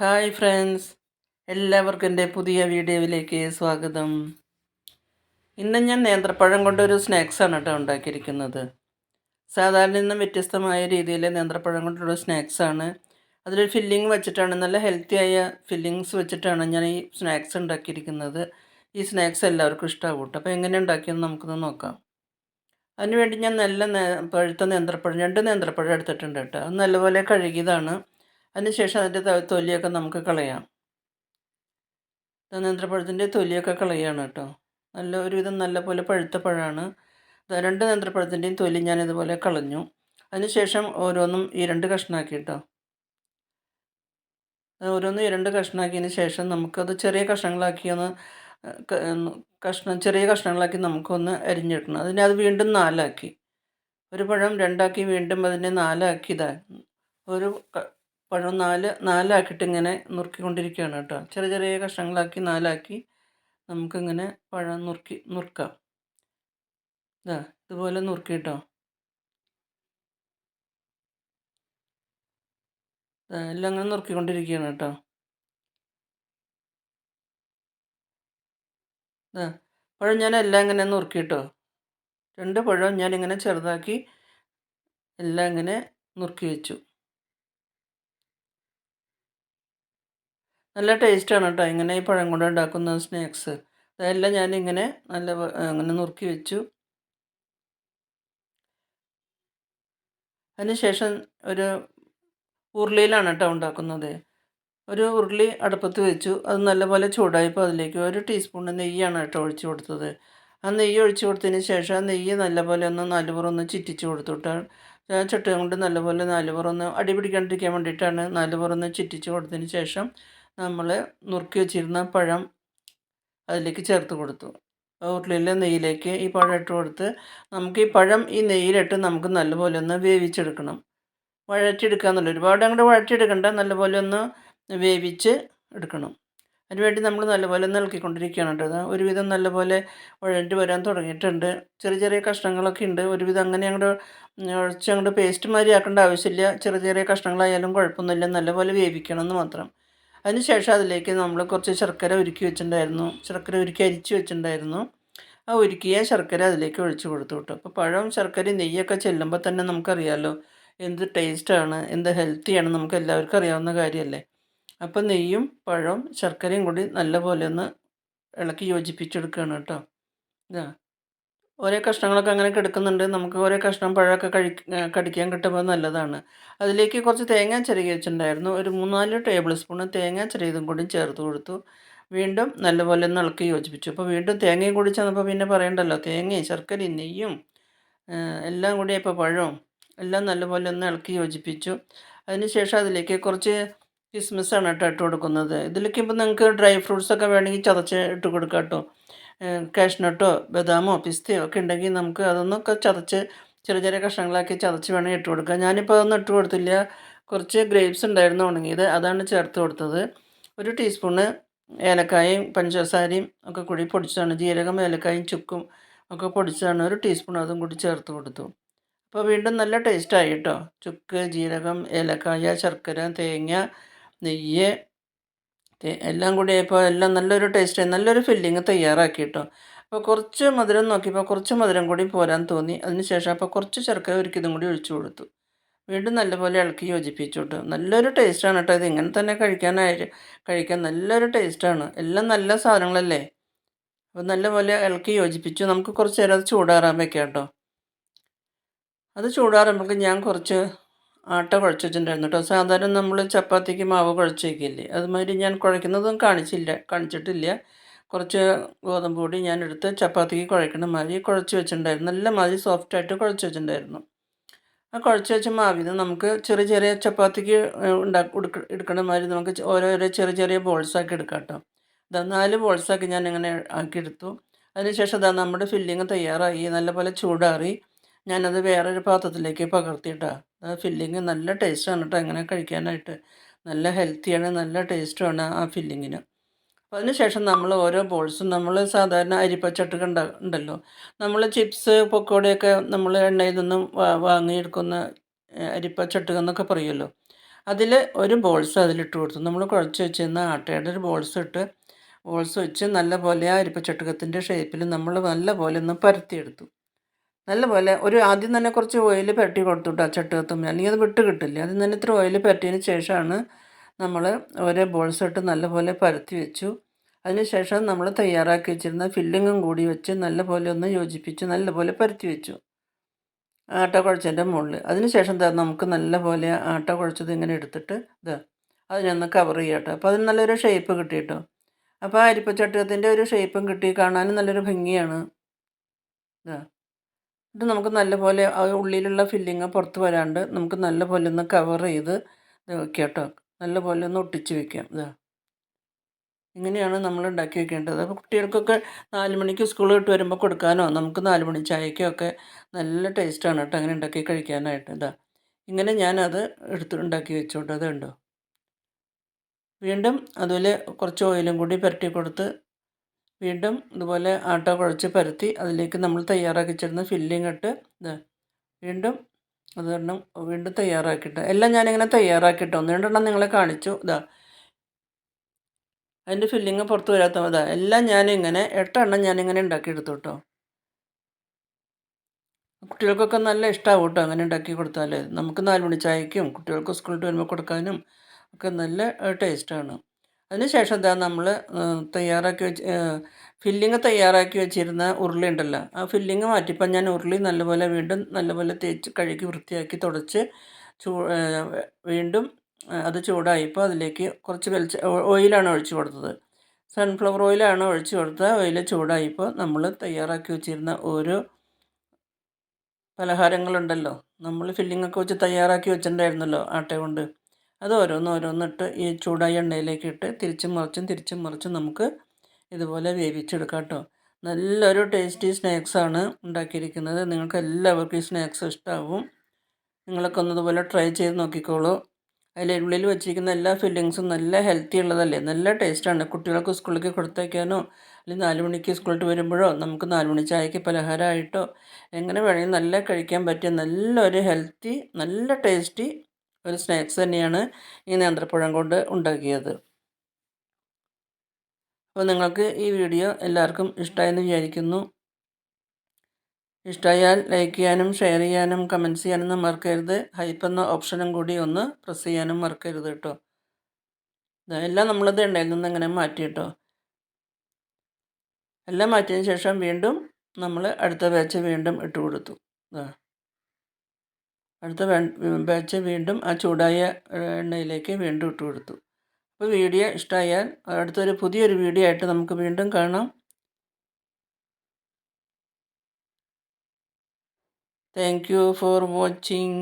Hi friends എല്ലാവർക്കും എന്റെ പുതിയ വീഡിയോയിലേക്ക് സ്വാഗതം. ഇന്ന് ഞാൻ നേന്ത്രപ്പഴം കൊണ്ടൊരു സ്നാക്സാണ് കേട്ടോ ഉണ്ടാക്കിയിരിക്കുന്നത്. സാധാരണ നിന്നും വ്യത്യസ്തമായ രീതിയിൽ നേന്ത്രപ്പഴം കൊണ്ടുള്ള സ്നാക്സാണ്. അതിലൊരു ഫില്ലിംഗ് വെച്ചിട്ടാണ് നല്ല ഹെൽത്തിയായ ഫില്ലിങ്സ് വെച്ചിട്ടാണ് ഞാൻ ഈ സ്നാക്സ് ഉണ്ടാക്കിയിരിക്കുന്നത്. ഈ സ്നാക്സ് എല്ലാവർക്കും ഇഷ്ടമാകും അപ്പോൾ എങ്ങനെ ഉണ്ടാക്കിയെന്ന് നമുക്കൊന്ന് നോക്കാം. അതിനുവേണ്ടി ഞാൻ നല്ല പഴുത്ത നേന്ത്രപ്പഴം രണ്ട് നേന്ത്രപ്പഴം എടുത്തിട്ടുണ്ട് കേട്ടോ. അത് നല്ലപോലെ കഴുകിയതാണ്. അതിനുശേഷം അതിന്റെ തൊലിയൊക്കെ നമുക്ക് കളയാം. നേന്ത്രപ്പഴത്തിന്റെ തൊലിയൊക്കെ കളയാണ് കേട്ടോ. നല്ല ഒരുവിധം നല്ല പോലെ പഴുത്ത പഴമാണ് രണ്ട് നേന്ത്രപ്പഴത്തിന്റെയും തൊലി ഞാൻ ഇതുപോലെ കളഞ്ഞു. അതിനുശേഷം ഓരോന്നും ഈ രണ്ട് കഷ്ണാക്കി കേട്ടോ. ഓരോന്നും ഈ രണ്ട് കഷ്ണാക്കിയതിന് ശേഷം നമുക്കത് ചെറിയ കഷ്ണങ്ങളാക്കി ഒന്ന് കഷ്ണം ചെറിയ കഷ്ണങ്ങളാക്കി നമുക്കൊന്ന് അരിഞ്ഞിടണം. അതിനെ അത് വീണ്ടും നാലാക്കി. ഒരു പഴം രണ്ടാക്കി വീണ്ടും അതിനെ നാലാക്കി ഇതാ. ഒരു പഴം നാല് നാലാക്കിയിട്ട് ഇങ്ങനെ നുറുക്കിക്കൊണ്ടിരിക്കുകയാണ് കേട്ടോ. ചെറിയ ചെറിയ കഷ്ണങ്ങളാക്കി നാലാക്കി നമുക്കിങ്ങനെ പഴം നുറുക്കി നുറുക്കാം. ഇതാ ഇതുപോലെ നുറുക്കി കേട്ടോ. എല്ലാം അങ്ങനെ നുറുക്കിക്കൊണ്ടിരിക്കുകയാണ് കേട്ടോ. ഇതാ പഴം ഞാൻ എല്ലാം ഇങ്ങനെ നുറുക്കി കേട്ടോ. രണ്ട് പഴം ഞാനിങ്ങനെ ചെറുതാക്കി എല്ലാം ഇങ്ങനെ നുറുക്കി വെച്ചു. നല്ല ടേസ്റ്റാണ് കേട്ടോ ഇങ്ങനെ ഈ പഴം കൊണ്ട് ഉണ്ടാക്കുന്ന സ്നാക്സ് അതെല്ലാം ഞാനിങ്ങനെ നല്ല അങ്ങനെ നുറുക്കി വെച്ചു. അതിനുശേഷം ഒരു ഉരുളിയിലാണ് കേട്ടോ ഉണ്ടാക്കുന്നത്. ഒരു ഉരുളി അടുപ്പത്ത് വെച്ചു. അത് നല്ലപോലെ ചൂടായപ്പോൾ അതിലേക്ക് ഒരു ടീസ്പൂൺ നെയ്യാണ് കേട്ടോ ഒഴിച്ചു കൊടുത്തത്. ആ നെയ്യ് ഒഴിച്ചു കൊടുത്തതിന് ശേഷം ആ നെയ്യ് നല്ലപോലെ ഒന്ന് നാലുപുറം ചിറ്റിച്ച് കൊടുത്തിട്ട് ആ ചട്ടി കൊണ്ട് നല്ലപോലെ നാലുപുറം ഒന്ന് അടി പിടിക്കാണ്ടിരിക്കാൻ വേണ്ടിയിട്ടാണ് നാലുപുറം ഒന്ന് ചിറ്റിച്ച് കൊടുത്തതിന് ശേഷം നമ്മൾ നുറുക്കി വെച്ചിരുന്ന പഴം അതിലേക്ക് ചേർത്ത് കൊടുത്തു. ഉരുളിയിലെ നെയ്യിലേക്ക് ഈ പഴം ഇട്ട് കൊടുത്ത് നമുക്ക് ഈ പഴം ഈ നെയ്യിലിട്ട് നമുക്ക് നല്ലപോലെ ഒന്ന് വേവിച്ചെടുക്കണം. വഴറ്റിയെടുക്കാന്നുള്ളൂ ഒരുപാട് അങ്ങോട്ട് വഴറ്റിയെടുക്കണ്ട നല്ലപോലെ ഒന്ന് വേവിച്ച് എടുക്കണം. അതിനുവേണ്ടി നമ്മൾ നല്ലപോലെ ഒന്ന് ഇളക്കിക്കൊണ്ടിരിക്കുകയാണ് കേട്ടോ. ഒരുവിധം നല്ലപോലെ വഴറ്റി വരാൻ തുടങ്ങിയിട്ടുണ്ട്. ചെറിയ ചെറിയ കഷ്ണങ്ങളൊക്കെ ഉണ്ട്. ഒരുവിധം അങ്ങനെ അങ്ങോട്ട് ഉഴച്ച് അങ്ങോട്ട് പേസ്റ്റ് മാതിരി ആക്കേണ്ട ആവശ്യമില്ല. ചെറിയ ചെറിയ കഷ്ണങ്ങളായാലും കുഴപ്പമൊന്നുമില്ല. നല്ലപോലെ വേവിക്കണം എന്ന് മാത്രം. അതിനുശേഷം അതിലേക്ക് നമ്മൾ കുറച്ച് ശർക്കര ഉരുക്കി വെച്ചിട്ടുണ്ടായിരുന്നു. ശർക്കര ഉരുക്കി അരിച്ച് വെച്ചിട്ടുണ്ടായിരുന്നു. ആ ഉരുക്കിയ ശർക്കര അതിലേക്ക് ഒഴിച്ചു കൊടുത്തു കേട്ടോ. അപ്പോൾ പഴം ശർക്കരയും നെയ്യൊക്കെ ചെല്ലുമ്പോൾ തന്നെ നമുക്കറിയാമല്ലോ എന്ത് ടേസ്റ്റാണ് എന്ത് ഹെൽത്തിയാണ് നമുക്ക് എല്ലാവർക്കും അറിയാവുന്ന കാര്യമല്ലേ അപ്പോൾ നെയ്യും പഴവും ശർക്കരയും കൂടി നല്ലപോലെ ഒന്ന് ഇളക്കി യോജിപ്പിച്ചെടുക്കുകയാണ് കേട്ടോ. ഇതാ. ഓരോ കഷ്ണങ്ങളൊക്കെ അങ്ങനെ കിടക്കുന്നുണ്ട്. നമുക്ക് ഓരോ കഷ്ണം പഴമൊക്കെ കഴി കടിക്കാൻ കിട്ടുമ്പോൾ നല്ലതാണ്. അതിലേക്ക് കുറച്ച് തേങ്ങ ചിരകി വെച്ചിട്ടുണ്ടായിരുന്നു. ഒരു മൂന്നാൽ ടേബിൾ സ്പൂൺ തേങ്ങ ചെറിയതും കൂടി ചേർത്ത് കൊടുത്തു. വീണ്ടും നല്ലപോലെ ഒന്ന് ഇളക്കി യോജിപ്പിച്ചു. അപ്പോൾ വീണ്ടും തേങ്ങയും കൂടി ചെന്നപ്പോൾ പിന്നെ പറയണ്ടല്ലോ തേങ്ങയും ശർക്കരയും നെയ്യും എല്ലാം കൂടി ഇപ്പോൾ പഴവും എല്ലാം നല്ലപോലെ ഒന്ന് ഇളക്കി യോജിപ്പിച്ചു. അതിനുശേഷം അതിലേക്ക് കുറച്ച് കിസ്മിസാണ് കേട്ടോ ഇട്ട് കൊടുക്കുന്നത്. ഇതിലേക്ക് ഇപ്പോൾ നിങ്ങൾക്ക് ഡ്രൈ ഫ്രൂട്ട്സ് ഒക്കെ വേണമെങ്കിൽ ചതച്ച് ഇട്ട് കൊടുക്കാം കേട്ടോ. കാഷ്നട്ടോ ബദാമോ പിസ്തയോ ഒക്കെ ഉണ്ടെങ്കിൽ നമുക്ക് അതൊന്നൊക്കെ ചതച്ച് ചെറിയ ചെറിയ കഷ്ണങ്ങളാക്കി ചതച്ച് വേണമെങ്കിൽ ഇട്ട് കൊടുക്കുക ഞാനിപ്പോൾ അതൊന്നും ഇട്ട് കൊടുത്തില്ല. കുറച്ച് ഗ്രേപ്സ് ഉണ്ടായിരുന്നു ഉണങ്ങിയത്. അതാണ് ചേർത്ത് കൊടുത്തത്. ഒരു ടീസ്പൂണ് ഏലക്കായും പഞ്ചസാരയും ഒക്കെ കൂടി പൊടിച്ചതാണ്. ജീരകം ഏലക്കായും ചുക്കും ഒക്കെ പൊടിച്ചതാണ്. ഒരു ടീസ്പൂൺ അതും കൂടി ചേർത്ത് കൊടുത്തു. അപ്പോൾ വീണ്ടും നല്ല ടേസ്റ്റായി കേട്ടോ. ചുക്ക് ജീരകം ഏലക്കായ ശർക്കര തേങ്ങ നെയ്യ് എല്ലാം കൂടി ഇപ്പോൾ എല്ലാം നല്ലൊരു ടേസ്റ്റ് നല്ലൊരു ഫില്ലിങ് തയ്യാറാക്കി കേട്ടോ അപ്പോൾ കുറച്ച് മധുരം നോക്കിയപ്പോൾ കുറച്ച് മധുരം കൂടി പോരാൻ തോന്നി. അതിനുശേഷം അപ്പോൾ കുറച്ച് ശർക്കര ഒരിക്കലും കൂടി ഒഴിച്ചു കൊടുത്തു. വീണ്ടും നല്ലപോലെ ഇളക്കി യോജിപ്പിച്ചു കേട്ടോ നല്ലൊരു ടേസ്റ്റാണ് കേട്ടോ ഇത് ഇങ്ങനെ തന്നെ കഴിക്കാനായി കഴിക്കാൻ നല്ലൊരു ടേസ്റ്റാണ് എല്ലാം നല്ല സാധനങ്ങളല്ലേ? അപ്പോൾ നല്ലപോലെ ഇളക്കി യോജിപ്പിച്ചു. നമുക്ക് കുറച്ച് നേരം അത് ചൂടാറാൻ വെക്കാം കേട്ടോ അത് ചൂടാറുമ്പോൾ ഞാൻ കുറച്ച് ആട്ട കുഴച്ച് വെച്ചിട്ടുണ്ടായിരുന്നു കേട്ടോ. സാധാരണ നമ്മൾ ചപ്പാത്തിക്ക് മാവ് കുഴച്ച് വയ്ക്കില്ലേ അതുമാതിരി ഞാൻ കുഴയ്ക്കുന്നതും കാണിച്ചില്ല കാണിച്ചിട്ടില്ല. കുറച്ച് ഗോതമ്പ് പൊടി ഞാൻ എടുത്ത് ചപ്പാത്തിക്ക് കുഴക്കണ മാതിരി കുഴച്ച് വെച്ചിട്ടുണ്ടായിരുന്നു. നല്ല മാതിരി സോഫ്റ്റായിട്ട് കുഴച്ച് വെച്ചിട്ടുണ്ടായിരുന്നു. ആ കുഴച്ച് വെച്ച മാവിന് നമുക്ക് ചെറിയ ചെറിയ ചപ്പാത്തിക്ക് ഉണ്ടാക്കി എടുക്ക എടുക്കണ മാതിരി നമുക്ക് ഓരോരോ ചെറിയ ചെറിയ ബോൾസാക്കി എടുക്കാം കേട്ടോ. ഇതാ നാല് ബോൾസാക്കി ഞാൻ ഇങ്ങനെ ആക്കിയെടുത്തു അതിനുശേഷം ഇതാ നമ്മുടെ ഫില്ലിങ് തയ്യാറായി. നല്ലപോലെ ചൂടാറി. ഞാനത് വേറൊരു പാത്രത്തിലേക്ക് പകർത്തിയിട്ടാ ആ ഫില്ലിങ് നല്ല ടേസ്റ്റാണ് കേട്ടോ അങ്ങനെ കഴിക്കാനായിട്ട്. നല്ല ഹെൽത്തിയാണ് നല്ല ടേസ്റ്റുമാണ് ആ ഫില്ലിങ്ങിന് അപ്പോൾ അതിനുശേഷം നമ്മൾ ഓരോ ബോൾസും നമ്മൾ സാധാരണ അരിപ്പച്ചട്ടുക ഉണ്ട ഉണ്ടല്ലോ നമ്മൾ ചിപ്സ് പൊക്കോടെയൊക്കെ നമ്മൾ എണ്ണയിൽ നിന്നും വാങ്ങിയെടുക്കുന്ന അരിപ്പച്ചട്ടുക എന്നൊക്കെ പറയുമല്ലോ അതിൽ ഒരു ബോൾസ് അതിലിട്ട് കൊടുത്തു. നമ്മൾ കുഴച്ച് വെച്ചിരുന്ന ആട്ടയുടെ ഒരു ബോൾസ് ഇട്ട് ബോൾസ് വെച്ച് നല്ല പോലെ ആ അരിപ്പച്ചട്ടകത്തിന്റെ ഷേപ്പിൽ നമ്മൾ നല്ല പോലെ ഒന്ന് പരത്തിയെടുത്തു. നല്ല പോലെ ഒരു ആദ്യം തന്നെ കുറച്ച് ഓയിൽ പുരട്ടി കൊടുത്തുട്ടോ ആ ചട്ടകത്തും അല്ലെങ്കിൽ അത് വിട്ട് കിട്ടില്ല. ആദ്യം തന്നെ ഇത്ര ഓയിൽ പുരട്ടിയതിന് ശേഷമാണ് നമ്മൾ ഓരോ ബോൾസ് ഇട്ട് നല്ലപോലെ പരത്തി വെച്ചു. അതിനുശേഷം നമ്മൾ തയ്യാറാക്കി വെച്ചിരുന്ന ഫില്ലിങ്ങും കൂടി വെച്ച് നല്ലപോലെ ഒന്ന് യോജിപ്പിച്ച് നല്ലപോലെ പരത്തി വെച്ചു. ആട്ട കുഴച്ചതിന്റെ മുകളിൽ. അതിനുശേഷം നമുക്ക് നല്ലപോലെ ആട്ട കുഴച്ചത് ഇങ്ങനെ എടുത്തിട്ട് ഇത് അതിനൊന്ന് കവർ ചെയ്യട്ടോ അപ്പോൾ അതിന് നല്ലൊരു ഷേപ്പ് കിട്ടി കേട്ടോ അപ്പോൾ ആ അരിപ്പച്ചട്ടകത്തിന്റെ ഒരു ഷേപ്പും കിട്ടി. കാണാനും നല്ലൊരു ഭംഗിയാണ്. ഇതാ ഇത് നമുക്ക് നല്ലപോലെ ആ ഉള്ളിലുള്ള ഫില്ലിങ് പുറത്ത് വരാണ്ട് നമുക്ക് നല്ലപോലെ ഒന്ന് കവർ ചെയ്ത് വെക്കാം കേട്ടോ. നല്ലപോലെ ഒന്ന് ഒട്ടിച്ച് വെക്കാം. ഇതാ ഇങ്ങനെയാണ് നമ്മൾ ഉണ്ടാക്കി വെക്കേണ്ടത്. അപ്പോൾ കുട്ടികൾക്കൊക്കെ നാല് മണിക്ക് സ്കൂൾ വിട്ട് വരുമ്പോൾ കൊടുക്കാനോ? നമുക്ക് നാല് മണി ചായക്കോ ഒക്കെ നല്ല ടേസ്റ്റാണ് കേട്ടോ അങ്ങനെ ഉണ്ടാക്കി കഴിക്കാനായിട്ട്. ഇതാ ഇങ്ങനെ ഞാനത് എടുത്ത് ഉണ്ടാക്കി വെച്ചോട്ടോ. അത് ഉണ്ടോ വീണ്ടും അതുപോലെ കുറച്ച് ഓയിലും കൂടി പുരട്ടി കൊടുത്ത് വീണ്ടും ഇതുപോലെ ആട്ട കുഴച്ച് പരത്തി അതിലേക്ക് നമ്മൾ തയ്യാറാക്കി വെച്ചിരുന്ന ഫില്ലിങ് ഇട്ട് ഇത് വീണ്ടും അത് കാരണം വീണ്ടും തയ്യാറാക്കിയിട്ട്. എല്ലാം ഞാനിങ്ങനെ തയ്യാറാക്കിയിട്ട്? ഒന്ന് രണ്ടെണ്ണം നിങ്ങളെ കാണിച്ചു. ഇതാ അതിന്റെ ഫില്ലിങ് പുറത്ത് വരാത്ത ഇതാ എല്ലാം ഞാനിങ്ങനെ എട്ടെണ്ണം ഞാനിങ്ങനെ ഉണ്ടാക്കിയെടുത്തു കേട്ടോ കുട്ടികൾക്കൊക്കെ നല്ല ഇഷ്ടമാവും കേട്ടോ അങ്ങനെ ഉണ്ടാക്കി കൊടുത്താൽ നമുക്ക് നാല് മണി ചായക്കും കുട്ടികൾക്ക് സ്കൂളിൽ വരുമ്പോൾ കൊടുക്കാനും ഒക്കെ നല്ല ടേസ്റ്റാണ് അതിനുശേഷം എന്താ നമ്മൾ തയ്യാറാക്കി വെച്ച് ഫില്ലിങ് തയ്യാറാക്കി വെച്ചിരുന്ന ഉരുളി ഉണ്ടല്ലോ ആ ഫില്ലിങ് മാറ്റിയപ്പോൾ ഞാൻ ഉരുളി നല്ലപോലെ വീണ്ടും നല്ലപോലെ തേച്ച് കഴുകി വൃത്തിയാക്കി തുടച്ച് ചൂ വീണ്ടും അത് ചൂടായപ്പോൾ അതിലേക്ക് കുറച്ച് വെളിച്ച ഓയിലാണ് ഒഴിച്ചു കൊടുത്തത്. സൺഫ്ലവർ ഓയിലാണ് ഒഴിച്ചു കൊടുത്തത് ഓയിൽ ചൂടായപ്പോൾ നമ്മൾ തയ്യാറാക്കി വെച്ചിരുന്ന ഓരോ പലഹാരങ്ങളുണ്ടല്ലോ നമ്മൾ ഫില്ലിങ്ങൊക്കെ വെച്ച് തയ്യാറാക്കി വെച്ചിട്ടുണ്ടായിരുന്നല്ലോ ആട്ട കൊണ്ട്. അത് ഓരോന്ന് ഓരോന്നിട്ട് ഈ ചൂടായ എണ്ണയിലേക്ക് ഇട്ട് തിരിച്ചും മറിച്ചും തിരിച്ചും മറിച്ചും നമുക്ക് ഇതുപോലെ വേവിച്ചെടുക്കാം കേട്ടോ. നല്ലൊരു ടേസ്റ്റി സ്നാക്സാണ് ഉണ്ടാക്കിയിരിക്കുന്നത്. നിങ്ങൾക്ക് എല്ലാവർക്കും ഈ സ്നാക്സ് ഇഷ്ടമാവും നിങ്ങളൊക്കെ ഒന്നതുപോലെ ട്രൈ ചെയ്ത് നോക്കിക്കോളൂ. അതിൽ ഉള്ളിൽ വെച്ചിരിക്കുന്ന എല്ലാ ഫില്ലിങ്സും നല്ല ഹെൽത്തി ഉള്ളതല്ലേ? നല്ല ടേസ്റ്റാണ്. കുട്ടികൾക്ക് സ്കൂളിലേക്ക് കൊടുത്തേക്കാനോ അല്ലെങ്കിൽ നാല് മണിക്ക് സ്കൂളിൽ വരുമ്പോഴോ നമുക്ക് നാല് മണി ചായക്ക് പലഹാരമായിട്ടോ എങ്ങനെ വേണമെങ്കിൽ നല്ല കഴിക്കാൻ പറ്റിയ നല്ലൊരു ഹെൽത്തി നല്ല ടേസ്റ്റി ഒരു സ്നാക്സ് തന്നെയാണ് ഈ നേന്ത്രപ്പഴം കൊണ്ട് ഉണ്ടാക്കിയത്. അപ്പോൾ നിങ്ങൾക്ക് ഈ വീഡിയോ എല്ലാവർക്കും ഇഷ്ടമായെന്ന് വിചാരിക്കുന്നു. ഇഷ്ടമായാൽ ലൈക്ക് ചെയ്യാനും ഷെയർ ചെയ്യാനും കമന്റ്സ് ചെയ്യാനൊന്നും മറക്കരുത്. ഹൈപ്പ് എന്ന ഓപ്ഷനും കൂടി ഒന്ന് പ്രസ് ചെയ്യാനും മറക്കരുത് കേട്ടോ. എല്ലാം നമ്മളത് എണ്ണയിൽ നിന്ന് അങ്ങനെ മാറ്റി കേട്ടോ. എല്ലാം മാറ്റിയതിന് ശേഷം വീണ്ടും നമ്മൾ അടുത്ത ബാച്ച് വീണ്ടും ഇട്ട് കൊടുത്തു. അടുത്ത ബാച്ച് വീണ്ടും ആ ചൂടായ എണ്ണയിലേക്ക് വീണ്ടും ഇട്ട് കൊടുത്തു അപ്പോൾ വീഡിയോ ഇഷ്ടമായാൽ അടുത്തൊരു പുതിയൊരു വീഡിയോ ആയിട്ട് നമുക്ക് വീണ്ടും കാണാം താങ്ക് യു ഫോർ watching.